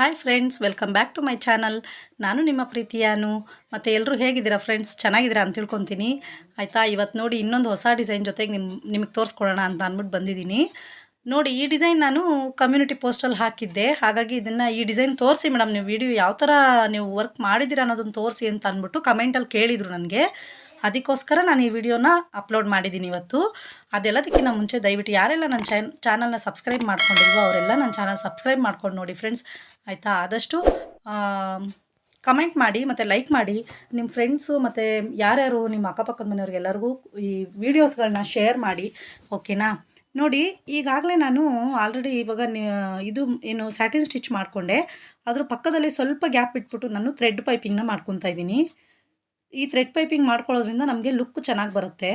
Hi friends welcome back to my channel ನಾನು ನಿಮ್ಮ ಪ್ರೀತಿಯಾನು ಮತ್ತು ಎಲ್ಲರೂ ಹೇಗಿದ್ದೀರಾ ಫ್ರೆಂಡ್ಸ್ ಚೆನ್ನಾಗಿದ್ದೀರಾ ಅಂತ ತಿಳ್ಕೊತೀನಿ. ಆಯಿತಾ? ಇವತ್ತು ನೋಡಿ ಇನ್ನೊಂದು ಹೊಸ ಡಿಸೈನ್ ಜೊತೆಗೆ ನಿಮ್ಮ ನಿಮಗೆ ತೋರಿಸ್ಕೊಡೋಣ ಅಂತ ಅಂದ್ಬಿಟ್ಟು ಬಂದಿದ್ದೀನಿ. ನೋಡಿ, ಈ ಡಿಸೈನ್ ನಾನು ಕಮ್ಯುನಿಟಿ ಪೋಸ್ಟಲ್ಲಿ ಹಾಕಿದ್ದೆ. ಹಾಗಾಗಿ ಇದನ್ನು ಈ ಡಿಸೈನ್ ತೋರಿಸಿ ಮೇಡಮ್, ನೀವು ವಿಡಿಯೋ ಯಾವ ಥರ ನೀವು ವರ್ಕ್ ಮಾಡಿದ್ದೀರಾ ಅನ್ನೋದನ್ನು ತೋರಿಸಿ ಅಂತ ಅಂದ್ಬಿಟ್ಟು ಕಮೆಂಟಲ್ಲಿ ಕೇಳಿದರು ನನಗೆ. ಅದಕ್ಕೋಸ್ಕರ ನಾನು ಈ ವಿಡಿಯೋನ ಅಪ್ಲೋಡ್ ಮಾಡಿದ್ದೀನಿ ಇವತ್ತು. ಅದೆಲ್ಲದಕ್ಕಿಂತ ಮುಂಚೆ ದಯವಿಟ್ಟು ಯಾರೆಲ್ಲ ನನ್ನ ಚಾನ್, ಚಾನಲ್ನ ಸಬ್ಸ್ಕ್ರೈಬ್ ಮಾಡ್ಕೊಂಡಿಲ್ವೋ ಅವರೆಲ್ಲ ನನ್ನ ಚಾನಲ್ ಸಬ್ಸ್ಕ್ರೈಬ್ ಮಾಡ್ಕೊಂಡು ನೋಡಿ ಫ್ರೆಂಡ್ಸ್. ಆಯಿತಾ? ಆದಷ್ಟು ಕಮೆಂಟ್ ಮಾಡಿ, ಮತ್ತು ಲೈಕ್ ಮಾಡಿ. ನಿಮ್ಮ ಫ್ರೆಂಡ್ಸು, ಮತ್ತು ಯಾರ್ಯಾರು ನಿಮ್ಮ ಅಕ್ಕಪಕ್ಕದ ಮನೆಯವ್ರಿಗೆಲ್ಲರಿಗೂ ಈ ವೀಡಿಯೋಸ್ಗಳನ್ನ ಶೇರ್ ಮಾಡಿ. ಓಕೆನಾ? ನೋಡಿ, ಈಗಾಗಲೇ ನಾನು ಆಲ್ರೆಡಿ ಇವಾಗ ಇದು ಏನು ಸ್ಯಾಟಿನ್ ಸ್ಟಿಚ್ ಮಾಡಿಕೊಂಡೆ. ಅದ್ರ ಪಕ್ಕದಲ್ಲಿ ಸ್ವಲ್ಪ ಗ್ಯಾಪ್ ಬಿಟ್ಬಿಟ್ಟು ನಾನು ಥ್ರೆಡ್ ಪೈಪಿಂಗ್ನ ಮಾಡ್ಕೊತಾ ಇದ್ದೀನಿ. ಈ ಥ್ರೆಡ್ ಪೈಪಿಂಗ್ ಮಾಡ್ಕೊಳ್ಳೋದ್ರಿಂದ ನಮಗೆ ಲುಕ್ ಚೆನ್ನಾಗಿ ಬರುತ್ತೆ.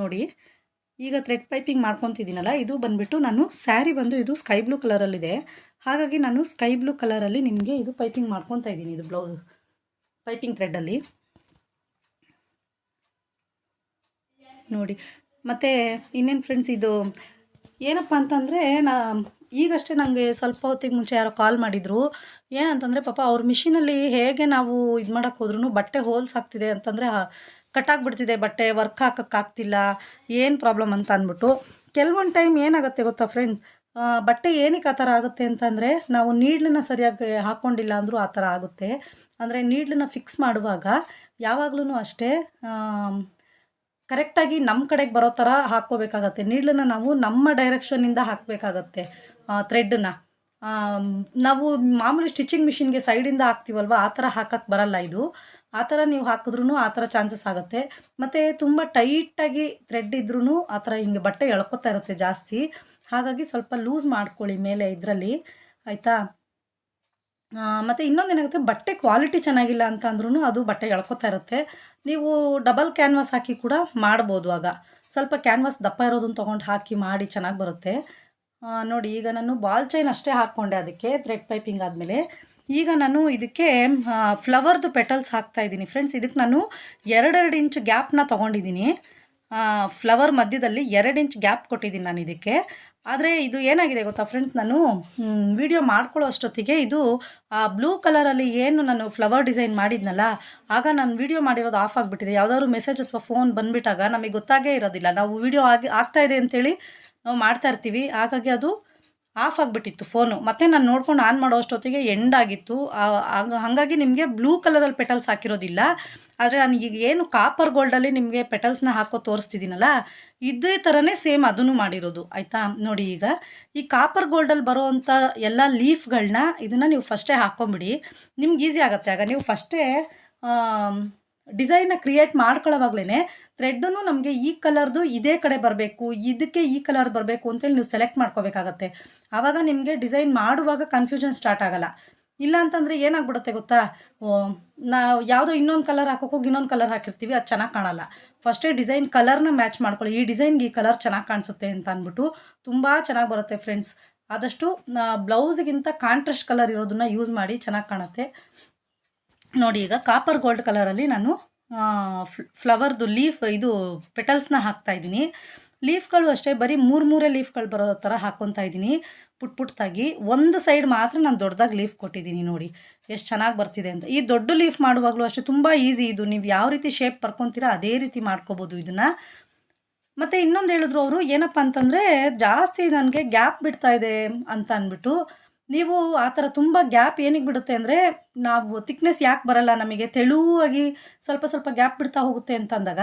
ನೋಡಿ, ಈಗ ಥ್ರೆಡ್ ಪೈಪಿಂಗ್ ಮಾಡ್ಕೊತಿದ್ದೀನಲ್ಲ, ಇದು ಬಂದುಬಿಟ್ಟು ನಾನು ಸ್ಯಾರಿ ಬಂದು ಇದು ಸ್ಕೈ ಬ್ಲೂ ಕಲರಲ್ಲಿದೆ ಹಾಗಾಗಿ ನಾನು ಸ್ಕೈ ಬ್ಲೂ ಕಲರಲ್ಲಿ ನಿಮಗೆ ಇದು ಪೈಪಿಂಗ್ ಮಾಡ್ಕೊತಾ ಇದ್ದೀನಿ, ಇದು ಬ್ಲೌಸ್ ಪೈಪಿಂಗ್ ಥ್ರೆಡ್ಡಲ್ಲಿ ನೋಡಿ, ಮತ್ತು ಇನ್ನೇನು ಫ್ರೆಂಡ್ಸ್ ಇದು, ಏನಪ್ಪ ಅಂತಂದರೆ ನಾ ಈಗಷ್ಟೇ ನನಗೆ ಸ್ವಲ್ಪ ಹೊತ್ತಿಗೆ ಮುಂಚೆ ಯಾರೋ ಕಾಲ್ ಮಾಡಿದರು. ಏನಂತಂದರೆ, ಪಾಪ ಅವ್ರ ಮಿಷಿನಲ್ಲಿ ಹೇಗೆ ನಾವು ಇದು ಮಾಡೋಕ್ಕೆ ಹೋದ್ರೂ ಬಟ್ಟೆ ಹೋಲ್ಸ್ ಆಗ್ತಿದೆ ಅಂತಂದರೆ ಕಟ್ಟಾಗ್ಬಿಡ್ತಿದೆ ಬಟ್ಟೆ, ವರ್ಕ್ ಹಾಕೋಕ್ಕಾಗ್ತಿಲ್ಲ ಏನು ಪ್ರಾಬ್ಲಮ್ ಅಂತ ಅಂದ್ಬಿಟ್ಟು. ಕೆಲವೊಂದು ಟೈಮ್ ಏನಾಗುತ್ತೆ ಗೊತ್ತಾ ಫ್ರೆಂಡ್ಸ್? ಬಟ್ಟೆ ಏನಕ್ಕೆ ಆ ಥರ ಆಗುತ್ತೆ ಅಂತಂದರೆ, ನಾವು ನೀಡ್ಲನ್ನ ಸರಿಯಾಗಿ ಹಾಕ್ಕೊಂಡಿಲ್ಲ ಅಂದರೂ ಆ ಥರ ಆಗುತ್ತೆ. ಅಂದರೆ ನೀಡ್ಲನ್ನ ಫಿಕ್ಸ್ ಮಾಡುವಾಗ ಯಾವಾಗಲೂ ಅಷ್ಟೇ ಕರೆಕ್ಟಾಗಿ ನಮ್ಮ ಕಡೆಗೆ ಬರೋ ಥರ ಹಾಕ್ಕೋಬೇಕಾಗತ್ತೆ. ನೀಡ್ಲನ್ನ ನಾವು ನಮ್ಮ ಡೈರೆಕ್ಷನಿಂದ ಹಾಕಬೇಕಾಗತ್ತೆ ಥ್ರೆಡ್ನ ನಾವು ಮಾಮೂಲಿ ಸ್ಟಿಚಿಂಗ್ ಮಿಷಿನ್ಗೆ ಸೈಡಿಂದ ಹಾಕ್ತೀವಲ್ವ? ಆ ಥರ ಹಾಕಕ್ಕೆ ಬರಲ್ಲ ಇದು. ಆ ಥರ ನೀವು ಹಾಕಿದ್ರೂ ಆ ಥರ ಚಾನ್ಸಸ್ ಆಗುತ್ತೆ. ಮತ್ತು ತುಂಬ ಟೈಟಾಗಿ ಥ್ರೆಡ್ ಇದ್ರೂ ಆ ಥರ ಹಿಂಗೆ ಬಟ್ಟೆ ಎಳ್ಕೊತಾ ಇರುತ್ತೆ ಜಾಸ್ತಿ. ಹಾಗಾಗಿ ಸ್ವಲ್ಪ ಲೂಸ್ ಮಾಡ್ಕೊಳ್ಳಿ ಮೇಲೆ ಇದರಲ್ಲಿ. ಆಯಿತಾ? ಮತ್ತು ಇನ್ನೊಂದು ಏನಾಗುತ್ತೆ? ಬಟ್ಟೆ ಕ್ವಾಲಿಟಿ ಚೆನ್ನಾಗಿಲ್ಲ ಅಂತ ಅಂದ್ರೂ ಅದು ಬಟ್ಟೆ ಎಳ್ಕೊತಾ ಇರುತ್ತೆ. ನೀವು ಡಬಲ್ ಕ್ಯಾನ್ವಾಸ್ ಹಾಕಿ ಕೂಡ ಮಾಡ್ಬೋದು ಆಗ. ಸ್ವಲ್ಪ ಕ್ಯಾನ್ವಾಸ್ ದಪ್ಪ ಇರೋದನ್ನು ತೊಗೊಂಡು ಹಾಕಿ ಮಾಡಿ ಚೆನ್ನಾಗಿ ಬರುತ್ತೆ. ನೋಡಿ, ಈಗ ನಾನು ಬಾಲ್ ಚೈನ್ ಅಷ್ಟೇ ಹಾಕ್ಕೊಂಡೆ ಅದಕ್ಕೆ ಥ್ರೆಡ್ ಪೈಪಿಂಗ್ ಆದಮೇಲೆ. ಈಗ ನಾನು ಇದಕ್ಕೆ ಫ್ಲವರ್ದು ಪೆಟಲ್ಸ್ ಹಾಕ್ತಾ ಇದ್ದೀನಿ. ಫ್ರೆಂಡ್ಸ್ ಇದಕ್ಕೆ ನಾನು ಎರಡೆರಡು ಇಂಚ್ ಗ್ಯಾಪ್ನ ತೊಗೊಂಡಿದ್ದೀನಿ. ಫ್ಲವರ್ ಮಧ್ಯದಲ್ಲಿ ಎರಡು ಇಂಚ್ ಗ್ಯಾಪ್ ಕೊಟ್ಟಿದ್ದೀನಿ ನಾನು ಇದಕ್ಕೆ. ಆದರೆ ಇದು ಏನಾಗಿದೆ ಗೊತ್ತಾ ಫ್ರೆಂಡ್ಸ್ ನಾನು ವಿಡಿಯೋ ಮಾಡ್ಕೊಳ್ಳೋ ಅಷ್ಟೊತ್ತಿಗೆ ಇದು, ಆ ಬ್ಲೂ ಕಲರಲ್ಲಿ ಏನು ನಾನು ಫ್ಲವರ್ ಡಿಸೈನ್ ಮಾಡಿದ್ನಲ್ಲ, ಆಗ ನಾನು ವಿಡಿಯೋ ಮಾಡಿರೋದು ಆಫ್ ಆಗಿಬಿಟ್ಟಿದೆ. ಯಾವುದಾದ್ರು ಮೆಸೇಜ್ ಅಥವಾ ಫೋನ್ ಬಂದುಬಿಟ್ಟಾಗ ನಮಗೆ ಗೊತ್ತಾಗೇ ಇರೋದಿಲ್ಲ. ನಾವು ವಿಡಿಯೋ ಆಗಿ ಆಗ್ತಾಯಿದೆ ಅಂಥೇಳಿ ನಾವು ಮಾಡ್ತಾ ಇರ್ತೀವಿ. ಹಾಗಾಗಿ ಅದು ಆಫ್ ಆಗಿಬಿಟ್ಟಿತ್ತು ಫೋನು. ಮತ್ತು ನಾನು ನೋಡ್ಕೊಂಡು ಆನ್ ಮಾಡೋ ಅಷ್ಟೊತ್ತಿಗೆ ಎಂಡ್ ಆಗಿತ್ತು. ಹಾಗಾಗಿ ನಿಮಗೆ ಬ್ಲೂ ಕಲರಲ್ಲಿ ಪೆಟಲ್ಸ್ ಹಾಕಿರೋದಿಲ್ಲ. ಆದರೆ ನಾನು ಈಗ ಏನು ಕಾಪರ್ ಗೋಲ್ಡಲ್ಲಿ ನಿಮಗೆ ಪೆಟಲ್ಸ್ನ ಹಾಕೋ ತೋರಿಸ್ತಿದ್ದೀನಲ್ಲ ಇದೇ ಥರನೇ ಸೇಮ್ ಅದನ್ನು ಮಾಡಿರೋದು. ಆಯಿತಾ? ನೋಡಿ ಈಗ, ಈ ಕಾಪರ್ ಗೋಲ್ಡಲ್ಲಿ ಬರೋ ಅಂಥ ಎಲ್ಲ ಲೀಫ್ಗಳನ್ನ ಇದನ್ನು ನೀವು ಫಸ್ಟೇ ಹಾಕ್ಕೊಂಬಿಡಿ ನಿಮ್ಗೆ ಈಸಿ ಆಗುತ್ತೆ. ಆಗ ನೀವು ಫಸ್ಟೇ ಡಿಸೈನ್ನ ಕ್ರಿಯೇಟ್ ಮಾಡ್ಕೊಳ್ಳೋವಾಗ್ಲೇ ಥ್ರೆಡ್ಡನ್ನು ನಮಗೆ ಈ ಕಲರ್ದು ಇದೇ ಕಡೆ ಬರಬೇಕು, ಇದಕ್ಕೆ ಈ ಕಲರ್ ಬರಬೇಕು ಅಂತೇಳಿ ನೀವು ಸೆಲೆಕ್ಟ್ ಮಾಡ್ಕೋಬೇಕಾಗತ್ತೆ. ಆವಾಗ ನಿಮಗೆ ಡಿಸೈನ್ ಮಾಡುವಾಗ ಕನ್ಫ್ಯೂಷನ್ ಸ್ಟಾರ್ಟ್ ಆಗಲ್ಲ. ಇಲ್ಲ ಅಂತಂದರೆ ಏನಾಗ್ಬಿಡುತ್ತೆ ಗೊತ್ತಾ? ನಾವು ಯಾವುದೋ ಇನ್ನೊಂದು ಕಲರ್ ಹಾಕೋಕೆ ಇನ್ನೊಂದು ಕಲರ್ ಹಾಕಿರ್ತೀವಿ, ಅದು ಚೆನ್ನಾಗಿ ಕಾಣಲ್ಲ. ಫಸ್ಟೇ ಡಿಸೈನ್ ಕಲರ್ನ ಮ್ಯಾಚ್ ಮಾಡ್ಕೊಳ್ಳಿ. ಈ ಡಿಸೈನ್ಗೆ ಈ ಕಲರ್ ಚೆನ್ನಾಗಿ ಕಾಣಿಸುತ್ತೆ ಅಂತ ಅಂದ್ಬಿಟ್ಟು ತುಂಬ ಚೆನ್ನಾಗಿ ಬರುತ್ತೆ ಫ್ರೆಂಡ್ಸ್ ಆದಷ್ಟು ಬ್ಲೌಸ್ಗಿಂತ ಕಾಂಟ್ರಾಸ್ಟ್ ಕಲರ್ ಇರೋದನ್ನ ಯೂಸ್ ಮಾಡಿ ಚೆನ್ನಾಗಿ ಕಾಣುತ್ತೆ. ನೋಡಿ ಈಗ ಕಾಪರ್ ಗೋಲ್ಡ್ ಕಲರಲ್ಲಿ ನಾನು ಫ್ಲವರ್ದು ಲೀಫ್ ಇದು ಪೆಟಲ್ಸ್ನ ಹಾಕ್ತಾ ಇದ್ದೀನಿ. ಲೀಫ್ಗಳು ಅಷ್ಟೇ, ಬರೀ ಮೂರು ಮೂರೇ ಲೀಫ್ಗಳು ಬರೋ ಥರ ಹಾಕ್ಕೊತಾ ಇದ್ದೀನಿ. ಪುಟ್ ಪುಟ್ಟಾಗಿ ಒಂದು ಸೈಡ್ ಮಾತ್ರ ನಾನು ದೊಡ್ಡದಾಗಿ ಲೀಫ್ ಕೊಟ್ಟಿದ್ದೀನಿ ನೋಡಿ. ಎಷ್ಟು ಚೆನ್ನಾಗಿ ಬರ್ತಿದೆ ಅಂತ. ಈ ದೊಡ್ಡ ಲೀಫ್ ಮಾಡುವಾಗಲೂ ಅಷ್ಟೇ ತುಂಬ ಈಸಿ ಇದು. ನೀವು ಯಾವ ರೀತಿ ಶೇಪ್ ಬರ್ಕೊತೀರಾ ಅದೇ ರೀತಿ ಮಾಡ್ಕೋಬೋದು ಇದನ್ನು. ಮತ್ತು ಇನ್ನೊಂದು ಹೇಳಿದ್ರು ಅವರು, ಏನಪ್ಪ ಅಂತಂದರೆ ಜಾಸ್ತಿ ನನಗೆ ಗ್ಯಾಪ್ ಬಿಡ್ತಾ ಇದೆ ಅಂತ ಅಂದ್ಬಿಟ್ಟು ನೀವು ಆ ಥರ ತುಂಬ ಗ್ಯಾಪ್ ಏನಿಗೆ ಬಿಡುತ್ತೆ ಅಂದರೆ, ನಾವು ತಿಕ್ನೆಸ್ ಯಾಕೆ ಬರಲ್ಲ ನಮಗೆ? ತೆಳುವಾಗಿ ಸ್ವಲ್ಪ ಸ್ವಲ್ಪ ಗ್ಯಾಪ್ ಬಿಡ್ತಾ ಹೋಗುತ್ತೆ ಅಂತಂದಾಗ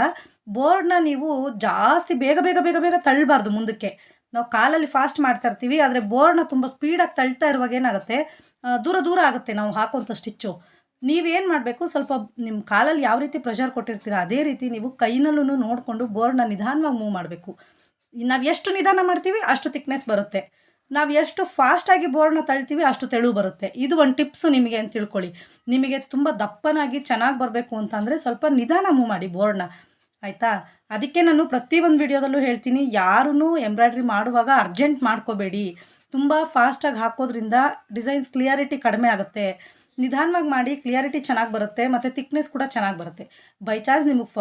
ಬೋರ್ಡ್ನ ನೀವು ಜಾಸ್ತಿ ಬೇಗ ಬೇಗ ಬೇಗ ಬೇಗ ತಳ್ಳಬಾರ್ದು ಮುಂದಕ್ಕೆ. ನಾವು ಕಾಲಲ್ಲಿ ಫಾಸ್ಟ್ ಮಾಡ್ತಾ ಇರ್ತೀವಿ, ಆದರೆ ಬೋರ್ಡ್ನ ತುಂಬ ಸ್ಪೀಡಾಗಿ ತಳ್ತಾ ಇರುವಾಗ ಏನಾಗುತ್ತೆ? ದೂರ ದೂರ ಆಗುತ್ತೆ ನಾವು ಹಾಕುವಂಥ ಸ್ಟಿಚ್ಚು ನೀವೇನು ಮಾಡಬೇಕು? ಸ್ವಲ್ಪ ನಿಮ್ಮ ಕಾಲಲ್ಲಿ ಯಾವ ರೀತಿ ಪ್ರೆಷರ್ ಕೊಟ್ಟಿರ್ತೀರ, ಅದೇ ರೀತಿ ನೀವು ಕೈನಲ್ಲೂ ನೋಡಿಕೊಂಡು ಬೋರ್ಡ್ನ ನಿಧಾನವಾಗಿ ಮೂವ್ ಮಾಡಬೇಕು. ನಾವು ಎಷ್ಟು ನಿಧಾನ ಮಾಡ್ತೀವಿ, ಅಷ್ಟು ತಿಕ್ನೆಸ್ ಬರುತ್ತೆ. ನಾವು ಎಷ್ಟು ಫಾಸ್ಟಾಗಿ ಬೋರ್ಡ್ನ ತಳ್ತೀವಿ ಅಷ್ಟು ತೆಳು ಬರುತ್ತೆ. ಇದು ಒಂದು ಟಿಪ್ಸು ನಿಮಗೆ ಅಂತ ತಿಳ್ಕೊಳ್ಳಿ. ನಿಮಗೆ ತುಂಬ ದಪ್ಪನಾಗಿ ಚೆನ್ನಾಗಿ ಬರಬೇಕು ಅಂತಂದರೆ ಸ್ವಲ್ಪ ನಿಧಾನ ಮೂವ್ ಮಾಡಿ ಬೋರ್ಡ್ನ ಆಯಿತಾ? ಅದಕ್ಕೆ ನಾನು ಪ್ರತಿಯೊಂದು ವಿಡಿಯೋದಲ್ಲೂ ಹೇಳ್ತೀನಿ ಯಾರೂ ಎಂಬ್ರಾಯ್ಡ್ರಿ ಮಾಡುವಾಗ ಅರ್ಜೆಂಟ್ ಮಾಡ್ಕೋಬೇಡಿ. ತುಂಬ ಫಾಸ್ಟಾಗಿ ಹಾಕೋದ್ರಿಂದ ಡಿಸೈನ್ಸ್ ಕ್ಲಿಯಾರಿಟಿ ಕಡಿಮೆ ಆಗುತ್ತೆ. ನಿಧಾನವಾಗಿ ಮಾಡಿ ಕ್ಲಿಯಾರಿಟಿ ಚೆನ್ನಾಗಿ ಬರುತ್ತೆ, ಮತ್ತು ತಿಕ್ನೆಸ್ ಕೂಡ ಚೆನ್ನಾಗಿ ಬರುತ್ತೆ. ಬೈ ಚಾನ್ಸ್ ನಿಮಗೆ ಫ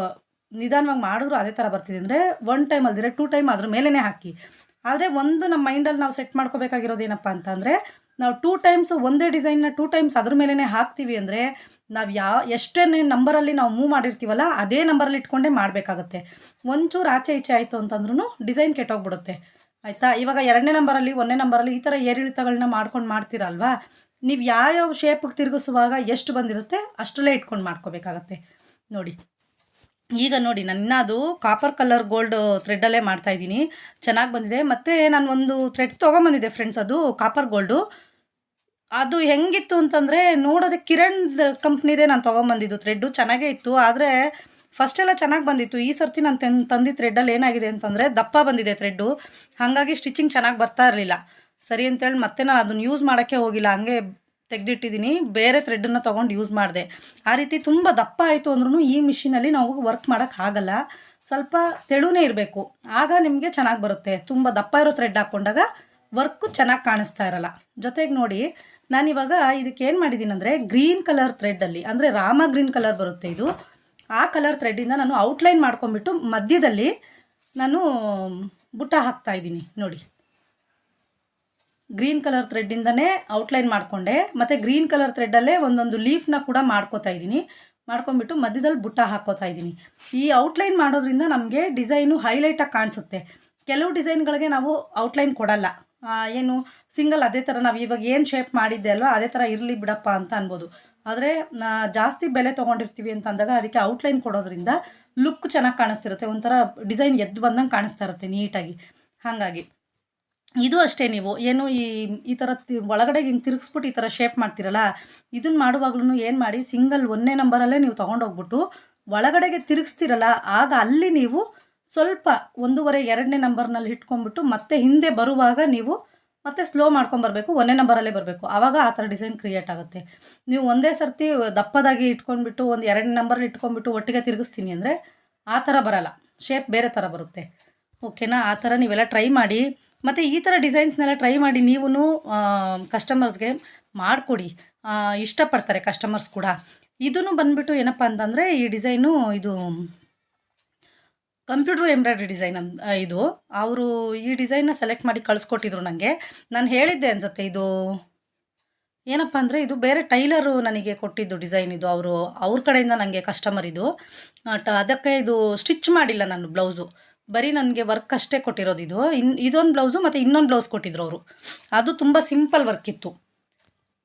ನಿಧಾನವಾಗಿ ಮಾಡಿದ್ರು ಅದೇ ಥರ ಬರ್ತಿದೆ. ಅಂದರೆ ಒನ್ ಟೈಮ್ ಅಲ್ದಿರೆ ಟೂ ಟೈಮ್ ಅದ್ರ ಮೇಲೇ ಹಾಕಿ. ಆದರೆ ಒಂದು ನಮ್ಮ ಮೈಂಡಲ್ಲಿ ನಾವು ಸೆಟ್ ಮಾಡ್ಕೋಬೇಕಾಗಿರೋದು ಏನಪ್ಪ ಅಂತಂದರೆ ನಾವು ಟೂ ಟೈಮ್ಸ್ ಒಂದೇ ಡಿಸೈನ್ನ ಟೂ ಟೈಮ್ಸ್ ಅದ್ರ ಮೇಲೇ ಹಾಕ್ತೀವಿ ಅಂದರೆ, ನಾವು ಯಾವ ಎಷ್ಟೇ ನಂಬರಲ್ಲಿ ನಾವು ಮೂವ್ ಮಾಡಿರ್ತೀವಲ್ಲ, ಅದೇ ನಂಬರಲ್ಲಿ ಇಟ್ಕೊಂಡೇ ಮಾಡಬೇಕಾಗತ್ತೆ. ಒಂಚೂರು ಆಚೆ ಈಚೆ ಆಯಿತು ಅಂತಂದ್ರೂ ಡಿಸೈನ್ ಕೆಟ್ಟೋಗ್ಬಿಡುತ್ತೆ. ಆಯಿತಾ? ಇವಾಗ ಎರಡನೇ ನಂಬರಲ್ಲಿ ಒಂದನೇ ನಂಬರಲ್ಲಿ ಈ ಥರ ಏರಿಳಿತಗಳನ್ನ ಮಾಡ್ಕೊಂಡು ಮಾಡ್ತೀರಲ್ವಾ? ನೀವು ಯಾವ್ಯಾವ ಶೇಪಿಗೆ ತಿರುಗಿಸುವಾಗ ಎಷ್ಟು ಬಂದಿರುತ್ತೆ, ಅಷ್ಟರಲ್ಲೇ ಇಟ್ಕೊಂಡು ಮಾಡ್ಕೋಬೇಕಾಗತ್ತೆ. ನೋಡಿ. ಈಗ ನೋಡಿ ನನ್ನ ಅದು ಕಾಪರ್ ಕಲರ್ ಗೋಲ್ಡ್ ಥ್ರೆಡ್ಡಲ್ಲೇ ಮಾಡ್ತಾಯಿದ್ದೀನಿ ಚೆನ್ನಾಗಿ ಬಂದಿದೆ. ಮತ್ತು ನಾನು ಒಂದು ಥ್ರೆಡ್ ತೊಗೊಂಬಂದಿದ್ದೆ ಫ್ರೆಂಡ್ಸ್ ಅದು ಕಾಪರ್ ಗೋಲ್ಡು ಅದು ಹೆಂಗಿತ್ತು ಅಂತಂದರೆ ನೋಡೋದಕ್ಕೆ ಕಿರಣ್ ಕಂಪ್ನಿದೇ ನಾನು ತೊಗೊಂಬಂದಿದ್ದು ಥ್ರೆಡ್ಡು ಚೆನ್ನಾಗೇ ಇತ್ತು. ಆದರೆ ಫಸ್ಟೆಲ್ಲ ಚೆನ್ನಾಗಿ ಬಂದಿತ್ತು. ಈ ಸರ್ತಿ ನಾನು ತೆನ್ ತಂದಿದ್ದ ಥ್ರೆಡ್ಡಲ್ಲಿ ಏನಾಗಿದೆ ಅಂತಂದರೆ, ದಪ್ಪ ಬಂದಿದೆ ಥ್ರೆಡ್ಡು ಹಾಗಾಗಿ ಸ್ಟಿಚಿಂಗ್ ಚೆನ್ನಾಗಿ ಬರ್ತಾ ಇರಲಿಲ್ಲ. ಸರಿ ಅಂತೇಳಿ ಮತ್ತೆ ನಾನು ಅದನ್ನು ಯೂಸ್ ಮಾಡೋಕ್ಕೆ ಹೋಗಿಲ್ಲ. ಹಂಗೆ ತೆಗೆದಿಟ್ಟಿದ್ದೀನಿ ಬೇರೆ ಥ್ರೆಡ್ಡನ್ನು ತೊಗೊಂಡು ಯೂಸ್ ಮಾಡಿದೆ. ಆ ರೀತಿ ತುಂಬ ದಪ್ಪ ಆಯಿತು ಅಂದ್ರೂ ಈ ಮಿಷಿನಲ್ಲಿ ನಾವು ವರ್ಕ್ ಮಾಡೋಕ್ಕಾಗಲ್ಲ ಸ್ವಲ್ಪ ತೆಳುನೇ ಇರಬೇಕು. ಆಗ ನಿಮಗೆ ಚೆನ್ನಾಗಿ ಬರುತ್ತೆ. ತುಂಬ ದಪ್ಪ ಇರೋ ಥ್ರೆಡ್ ಹಾಕ್ಕೊಂಡಾಗ ವರ್ಕು ಚೆನ್ನಾಗಿ ಕಾಣಿಸ್ತಾ ಇರಲ್ಲ. ಜೊತೆಗೆ ನೋಡಿ ನಾನಿವಾಗ ಇದಕ್ಕೆ ಏನು ಮಾಡಿದ್ದೀನಿ ಅಂದರೆ ಗ್ರೀನ್ ಕಲರ್ ಥ್ರೆಡ್ಡಲ್ಲಿ ಅಂದರೆ ರಾಮ ಗ್ರೀನ್ ಕಲರ್ ಬರುತ್ತೆ ಇದು. ಆ ಕಲರ್ ಥ್ರೆಡ್ಡಿಂದ ನಾನು ಔಟ್ಲೈನ್ ಮಾಡ್ಕೊಂಬಿಟ್ಟು ಮಧ್ಯದಲ್ಲಿ ನಾನು ಬುಟ್ಟ ಹಾಕ್ತಾ ಇದ್ದೀನಿ ನೋಡಿ. ಗ್ರೀನ್ ಕಲರ್ ಥ್ರೆಡ್ಡಿಂದನೇ ಔಟ್ಲೈನ್ ಮಾಡಿಕೊಂಡೆ. ಮತ್ತು ಗ್ರೀನ್ ಕಲರ್ ಥ್ರೆಡ್ಡಲ್ಲೇ ಒಂದೊಂದು ಲೀಫ್ನ ಕೂಡ ಮಾಡ್ಕೋತಾ ಇದ್ದೀನಿ. ಮಾಡ್ಕೊಂಬಿಟ್ಟು ಮಧ್ಯದಲ್ಲಿ ಬುಟ್ಟ ಹಾಕೋತಾ ಇದ್ದೀನಿ. ಈ ಔಟ್ಲೈನ್ ಮಾಡೋದ್ರಿಂದ ನಮಗೆ ಡಿಸೈನು ಹೈಲೈಟಾಗಿ ಕಾಣಿಸುತ್ತೆ. ಕೆಲವು ಡಿಸೈನ್ಗಳಿಗೆ ನಾವು ಔಟ್ಲೈನ್ ಕೊಡಲ್ಲ. ಏನು ಸಿಂಗಲ್ ಅದೇ ಥರ ನಾವು ಇವಾಗ ಏನು ಶೇಪ್ ಮಾಡಿದ್ದೆ ಅಲ್ವಾ, ಅದೇ ಥರ ಇರಲಿ ಬಿಡಪ್ಪ ಅಂತ ಅನ್ಬೋದು. ಆದರೆ ಜಾಸ್ತಿ ಬೆಲೆ ತೊಗೊಂಡಿರ್ತೀವಿ ಅಂತ ಅಂದಾಗ ಅದಕ್ಕೆ ಔಟ್ಲೈನ್ ಕೊಡೋದ್ರಿಂದ ಲುಕ್ ಚೆನ್ನಾಗಿ ಕಾಣಿಸ್ತಿರುತ್ತೆ. ಒಂಥರ ಡಿಸೈನ್ ಎದ್ದು ಬಂದಂಗೆ ಕಾಣಿಸ್ತಾ ಇರುತ್ತೆ ನೀಟಾಗಿ. ಹಾಗಾಗಿ. ಇದು ಅಷ್ಟೇ ನೀವು ಏನು ಈ ಈ ಥರ ಒಳಗಡೆ ಹಿಂಗೆ ತಿರುಗಿಸ್ಬಿಟ್ಟು ಈ ಥರ ಶೇಪ್ ಮಾಡ್ತೀರಲ್ಲ ಇದನ್ನು ಮಾಡುವಾಗ್ಲೂ ಏನು ಮಾಡಿ ಸಿಂಗಲ್ ಒಂದೇ ನಂಬರಲ್ಲೇ ನೀವು ತೊಗೊಂಡೋಗ್ಬಿಟ್ಟು ಒಳಗಡೆಗೆ ತಿರುಗಿಸ್ತೀರಲ್ಲ, ಆಗ ಅಲ್ಲಿ ನೀವು ಸ್ವಲ್ಪ ಒಂದೂವರೆ ಎರಡನೇ ನಂಬರ್ನಲ್ಲಿ ಇಟ್ಕೊಂಡ್ಬಿಟ್ಟು ಮತ್ತೆ ಹಿಂದೆ ಬರುವಾಗ ನೀವು ಮತ್ತೆ ಸ್ಲೋ ಮಾಡ್ಕೊಂಬರ್ಬೇಕು ಒಂದೇ ನಂಬರಲ್ಲೇ ಬರಬೇಕು. ಆವಾಗ ಆ ಥರ ಡಿಸೈನ್ ಕ್ರಿಯೇಟ್ ಆಗುತ್ತೆ. ನೀವು ಒಂದೇ ಸರ್ತಿ ದಪ್ಪದಾಗಿ ಇಟ್ಕೊಂಡ್ಬಿಟ್ಟು ಒಂದು ಎರಡನೇ ನಂಬರಲ್ಲಿ ಇಟ್ಕೊಂಡ್ಬಿಟ್ಟು ಒಟ್ಟಿಗೆ ತಿರುಗಿಸ್ತೀನಿ ಅಂದರೆ ಆ ಥರ ಬರಲ್ಲ ಶೇಪ್ ಬೇರೆ ಥರ ಬರುತ್ತೆ. ಓಕೆನಾ ಆ ಥರ ನೀವೆಲ್ಲ ಟ್ರೈ ಮಾಡಿ. ಮತ್ತು ಈ ಥರ ಡಿಸೈನ್ಸ್ನೆಲ್ಲ ಟ್ರೈ ಮಾಡಿ ನೀವು ಕಸ್ಟಮರ್ಸ್ಗೆ ಮಾಡಿಕೊಡಿ. ಇಷ್ಟಪಡ್ತಾರೆ ಕಸ್ಟಮರ್ಸ್ ಕೂಡ. ಇದೂ ಬಂದ್ಬಿಟ್ಟು ಏನಪ್ಪ ಅಂತಂದರೆ ಈ ಡಿಸೈನು ಇದು ಕಂಪ್ಯೂಟ್ರ್ ಎಂಬ್ರಾಯ್ಡ್ರಿ ಡಿಸೈನ್ ಅಂತ ಇದು. ಅವರು ಈ ಡಿಸೈನ್ನ ಸೆಲೆಕ್ಟ್ ಮಾಡಿ ಕಳಿಸ್ಕೊಟ್ಟಿದ್ರು ನನಗೆ ನಾನು ಹೇಳಿದ್ದೆ ಅನ್ಸುತ್ತೆ ಇದು. ಏನಪ್ಪ ಅಂದರೆ ಇದು ಬೇರೆ ಟೈಲರು ನನಗೆ ಕೊಟ್ಟಿದ್ದು ಡಿಸೈನ್ ಇದು. ಅವರು, ಅವ್ರ ಕಡೆಯಿಂದ ನನಗೆ ಕಸ್ಟಮರ್ ಇದು. ಅದಕ್ಕೆ ಇದು ಸ್ಟಿಚ್ ಮಾಡಿಲ್ಲ ನಾನು ಬ್ಲೌಸು ಬರೀ ನನಗೆ ವರ್ಕ್ ಅಷ್ಟೇ ಕೊಟ್ಟಿರೋದು ಇದು. ಇನ್, ಇದೊಂದು ಬ್ಲೌಸು ಮತ್ತು ಇನ್ನೊಂದು ಬ್ಲೌಸ್ ಕೊಟ್ಟಿದ್ರು ಅವರು. ಅದು ತುಂಬ ಸಿಂಪಲ್ ವರ್ಕ್ ಇತ್ತು.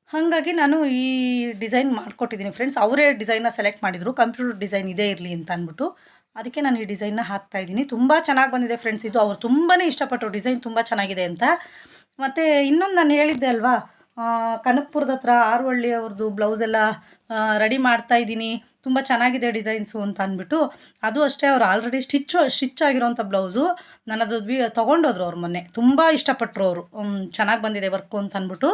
ಹಾಗಾಗಿ ನಾನು ಈ ಡಿಸೈನ್ ಮಾಡಿಕೊಟ್ಟಿದ್ದೀನಿ ಫ್ರೆಂಡ್ಸ್ ಅವರೇ ಡಿಸೈನ್ನ ಸೆಲೆಕ್ಟ್ ಮಾಡಿದರು. ಕಂಪ್ಯೂಟರ್ ಡಿಸೈನ್ ಇದೇ ಇರಲಿ ಅಂತ ಅಂದ್ಬಿಟ್ಟು. ಅದಕ್ಕೆ ನಾನು ಈ ಡಿಸೈನ್ನ ಹಾಕ್ತಾ ಇದ್ದೀನಿ. ತುಂಬ ಚೆನ್ನಾಗಿ ಬಂದಿದೆ ಫ್ರೆಂಡ್ಸ್ ಇದು ಅವ್ರು ತುಂಬಾ ಇಷ್ಟಪಟ್ಟರು. ಡಿಸೈನ್ ತುಂಬ ಚೆನ್ನಾಗಿದೆ ಅಂತ. ಮತ್ತು ಇನ್ನೊಂದು ನಾನು ಹೇಳಿದ್ದೆ ಅಲ್ವಾ? ಕನಕಪುರದ ಹತ್ರ ಆರುವಳ್ಳಿ ಅವ್ರದ್ದು ಬ್ಲೌಸೆಲ್ಲ ರೆಡಿ ಮಾಡ್ತಾ ಇದ್ದೀನಿ. ತುಂಬ ಚೆನ್ನಾಗಿದೆ ಡಿಸೈನ್ಸು ಅಂತ ಅಂದ್ಬಿಟ್ಟು. ಅದು ಅಷ್ಟೇ, ಅವ್ರು ಆಲ್ರೆಡಿ ಸ್ಟಿಚ್ ಸ್ಟಿಚ್ ಆಗಿರೋಂಥ ಬ್ಲೌಸು ನನ್ನದು ವಿ, ತೊಗೊಂಡೋದ್ರು ಅವ್ರು ಮೊನ್ನೆ. ತುಂಬ ಇಷ್ಟಪಟ್ಟರು ಅವರು. ಚೆನ್ನಾಗಿ ಬಂದಿದೆ ವರ್ಕು ಅಂತ ಅಂದ್ಬಿಟ್ಟು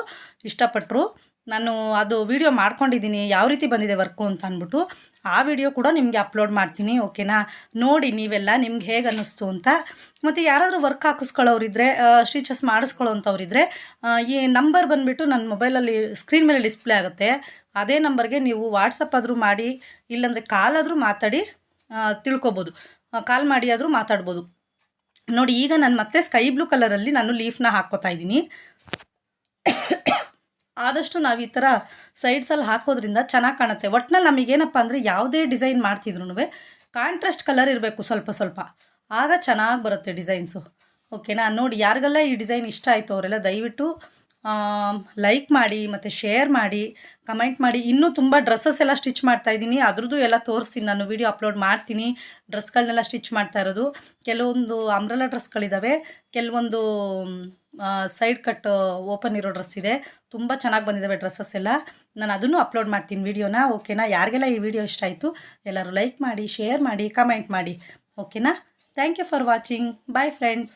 ಇಷ್ಟಪಟ್ಟರು ನಾನು ಅದು ವಿಡಿಯೋ ಮಾಡ್ಕೊಂಡಿದ್ದೀನಿ, ಯಾವ ರೀತಿ ಬಂದಿದೆ ವರ್ಕು ಅಂತ ಅಂದ್ಬಿಟ್ಟು, ಆ ವಿಡಿಯೋ ಕೂಡ ನಿಮಗೆ ಅಪ್ಲೋಡ್ ಮಾಡ್ತೀನಿ ಓಕೆನಾ ನೋಡಿ ನೀವೆಲ್ಲ ನಿಮ್ಗೆ ಹೇಗೆ ಅನ್ನಿಸ್ತು ಅಂತ. ಮತ್ತು ಯಾರಾದರೂ ವರ್ಕ್ ಹಾಕಿಸ್ಕೊಳ್ಳೋರಿದ್ರೆ ಸ್ಟಿಚಸ್ ಮಾಡಿಸ್ಕೊಳ್ಳೋಂಥವ್ರಿದ್ರೆ ಈ ನಂಬರ್ ಬಂದುಬಿಟ್ಟು ನನ್ನ ಮೊಬೈಲಲ್ಲಿ ಸ್ಕ್ರೀನ್ ಮೇಲೆ ಡಿಸ್ಪ್ಲೇ ಆಗುತ್ತೆ. ಅದೇ ನಂಬರ್ಗೆ ನೀವು ವಾಟ್ಸಪ್ ಆದರೂ ಮಾಡಿ, ಇಲ್ಲಾಂದರೆ ಕಾಲಾದರೂ ಮಾತಾಡಿ ತಿಳ್ಕೊಬೋದು. ಕಾಲ್ ಮಾಡಿ ಆದರೂ ಮಾತಾಡ್ಬೋದು. ನೋಡಿ ಈಗ ನಾನು ಮತ್ತೆ ಸ್ಕೈ ಬ್ಲೂ ಕಲರಲ್ಲಿ ನಾನು ಲೀಫ್ನ ಹಾಕ್ಕೋತಾ ಇದ್ದೀನಿ. ಆದಷ್ಟು ನಾವು ಈ ಥರ ಸೈಡ್ಸಲ್ಲಿ ಹಾಕೋದ್ರಿಂದ ಚೆನ್ನಾಗಿ ಕಾಣುತ್ತೆ. ಒಟ್ನಲ್ಲಿ ನಮಗೇನಪ್ಪ ಅಂದರೆ ಯಾವುದೇ ಡಿಸೈನ್ ಮಾಡ್ತಿದ್ರು ಕಾಂಟ್ರಾಸ್ಟ್ ಕಲರ್ ಇರಬೇಕು ಸ್ವಲ್ಪ ಸ್ವಲ್ಪ. ಆಗ ಚೆನ್ನಾಗಿ ಬರುತ್ತೆ ಡಿಸೈನ್ಸು ಓಕೆನಾ ನೋಡಿ ಯಾರಿಗೆಲ್ಲ ಈ ಡಿಸೈನ್ ಇಷ್ಟ ಆಯಿತು ಅವರೆಲ್ಲ ದಯವಿಟ್ಟು ಲೈಕ್ ಮಾಡಿ, ಮತ್ತು ಶೇರ್ ಮಾಡಿ ಕಮೆಂಟ್ ಮಾಡಿ. ಇನ್ನೂ ತುಂಬ ಡ್ರೆಸ್ಸಸ್ ಎಲ್ಲ ಸ್ಟಿಚ್ ಮಾಡ್ತಾ ಇದ್ದೀನಿ. ಅದ್ರದ್ದು ಎಲ್ಲ ತೋರಿಸ್ತೀನಿ. ನಾನು ವೀಡಿಯೋ ಅಪ್ಲೋಡ್ ಮಾಡ್ತೀನಿ. ಡ್ರೆಸ್ಗಳನ್ನೆಲ್ಲ ಸ್ಟಿಚ್ ಮಾಡ್ತಾ ಇರೋದು. ಕೆಲವೊಂದು ಅಂಬ್ರೆಲಾ ಡ್ರೆಸ್ಗಳಿದ್ದಾವೆ ಕೆಲವೊಂದು ಸೈಡ್ ಕಟ್ ಓಪನ್ ಇರೋ ಡ್ರೆಸ್ ಇದೆ. ತುಂಬ ಚೆನ್ನಾಗಿ ಬಂದಿದ್ದಾವೆ ಡ್ರೆಸ್ಸಸ್ ಎಲ್ಲ. ನಾನು ಅದನ್ನು ಅಪ್ಲೋಡ್ ಮಾಡ್ತೀನಿ ವೀಡಿಯೋನ ಓಕೆನಾ ಯಾರಿಗೆಲ್ಲ ಈ ವಿಡಿಯೋ ಇಷ್ಟ ಆಯಿತು, ಎಲ್ಲರೂ ಲೈಕ್ ಮಾಡಿ ಶೇರ್ ಮಾಡಿ ಕಮೆಂಟ್ ಮಾಡಿ ಓಕೆನಾ thank you for watching bye friends